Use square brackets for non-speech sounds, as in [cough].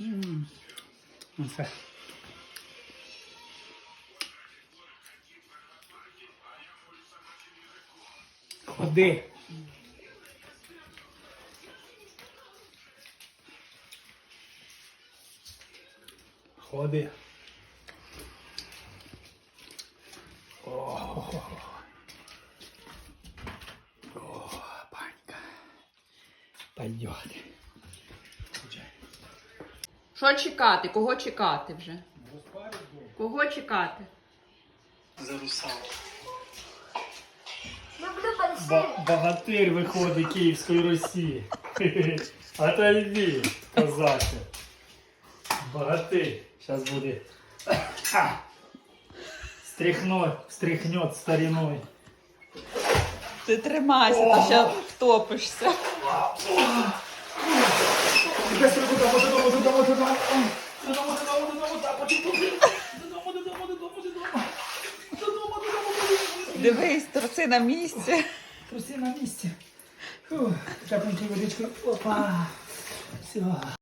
Все. Ходи. Ходи. О, О, панька. Пойдет. Що чекати? Кого чекати вже? Кого чекати? За русалку. Ба- Богатир виходить Київської Росії. А [laughs] то йди, козаче. Богатир. Зараз буде. [laughs] Ха! Стряхнет, стряхнет стариной. Ти тримайся, ти ще втопишся. Дивись, труси на місці. Труси на місці. Фу, Капнути водичка. Опа. Все.